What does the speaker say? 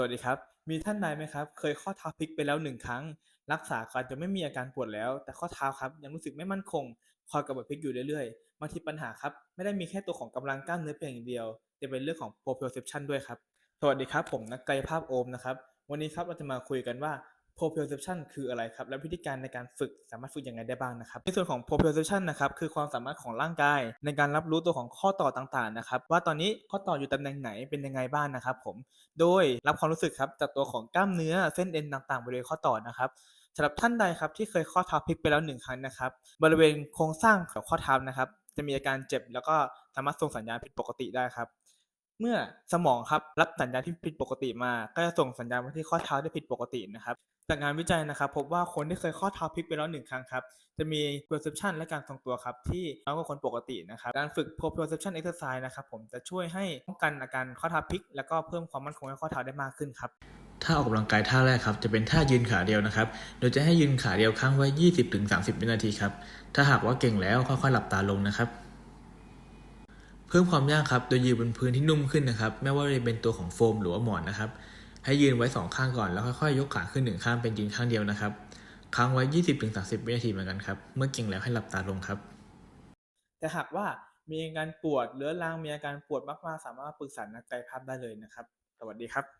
สวัสดีครับ มีท่านใดไหมครับ เคยข้อเท้าพลิกไปแล้วหนึ่งครั้ง รักษาการจะไม่มีอาการปวดแล้ว แต่ข้อเท้าครับยังรู้สึกไม่มั่นคง คอยกระบดพลิกอยู่เรื่อยๆบางทีปัญหาครับไม่ได้มีแค่ตัวของกำลังกล้ามเนื้อเพียงอย่างเดียว แต่เป็นเรื่องของ proprioception ด้วยครับ สวัสดีครับ ผมนักกายภาพโอมนะครับ วันนี้ครับเราจะมาคุยกันว่า proprioception คืออะไรครับ และวิธีการในการฝึกสามารถฝึกยังไงได้บ้างนะครับ ในส่วนของ proprioception นะครับคือความสามารถของร่างกาย ในการรับรู้ตัวของข้อต่อต่างๆนะครับว่าตอนนี้ข้อต่ออยู่ตำแหน่งไหนเป็นยังไงบ้างนะครับผมโดยรับความรู้สึกครับจากตัวของกล้ามเนื้อเส้นเอ็นต่างๆบริเวณข้อต่อนะครับสำหรับท่านใดครับที่เคยข้อเท้าพลิกไปแล้วหนึ่งครั้งนะครับบริเวณโครงสร้างของข้อเท้านะครับจะมีอาการเจ็บแล้วก็สามารถส่งสัญญาณผิดปกติได้ครับ เมื่อสมองครับรับสัญญาณที่ผิดปกติมา ก็จะส่งสัญญาณมาที่ข้อเท้าที่ผิดปกตินะครับจากงานวิจัยนะครับพบว่าคนที่เคยข้อเท้าพลิกไปแล้วหนึ่งครั้งครับจะมี perception และการทรงตัวครับที่น้อยกว่าคนปกตินะครับการฝึก proprioception exercise นะครับผมจะช่วยให้ป้องกันอาการข้อเท้าพลิก แล้วก็เพิ่มความมั่นคงให้ข้อเท้าได้มากขึ้นครับท่าออกกำลังกายท่าแรกครับจะเป็นท่ายืนขาเดียวนะครับ โดยจะให้ยืนขาเดียวค้างไว้ 20-30 วินาทีครับถ้าหากว่าเก่งแล้วค่อยๆหลับตาลงนะครับ เพิ่มความยากครับ โดยยืนบนพื้นที่นุ่มขึ้นนะครับ ไม่ว่าจะเป็นตัวของโฟมหรือว่าหมอนนะครับ ให้ยืนไว้สองข้างก่อน แล้วค่อยๆ ยกขาขึ้นหนึ่งข้างเป็นยืนข้างเดียวนะครับ ค้างไว้ 20-30 วินาทีเหมือนกันครับ เมื่อเก่งแล้วให้หลับตาลงครับ แต่หากว่ามีอาการปวดเรื้อรัง มีอาการปวดมากๆ สามารถปรึกษานักกายภาพได้เลยนะครับ สวัสดีครับ